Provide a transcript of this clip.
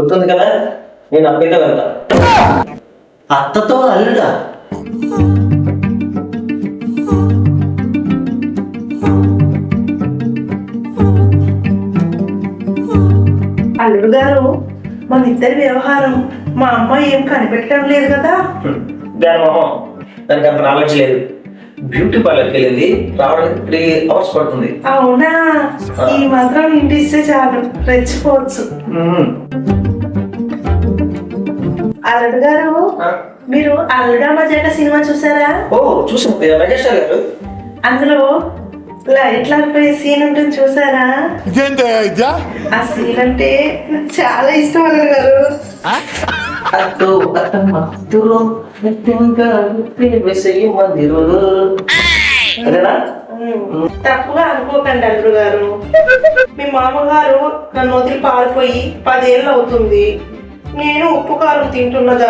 గుర్తుంది కదా? నేను అప్పిగా వెళ్తా. అత్తతో అల్లుడా? అల్లుడు గారు మన ఇద్దరి వ్యవహారం మా అమ్మాయి ఏం కనిపెట్టడం లేదు కదా? దాని మొహం దానికి అంత నాలెడ్జ్ లేదు. బ్యూటీ పార్లర్కి వెళ్ళింది. రావడానికి త్రీ అవర్స్ పడుతుంది. అవునా? ఈ మాత్రం ఇంటి ఇస్తే చాలు. రెచ్చిపోవచ్చు. అల్లుడు గారు ఆ, మీరు అల్లుడా మజాక సినిమా చూసారా? ఓ చూసాం. మెగాస్టార్ గారు అందులో లైట్ లాగిపోయే సీన్ ఉంటుంది చూసారా? ఇదేంటి ఆ సీన్ అంటే నాకు చాలా ఇష్టం అల్లుడు గారు. అత్తో అత్తమ్మ అత్తురు నిత్యంగా వెసయి మందిరు అదేనా తప్పుగా అనుకోకండి అందరు గారు. మీ మామగారు నన్ను వదిలి పారిపోయి పదేళ్ళు అవుతుంది. నేను ఉప్పు కారం తింటున్నదా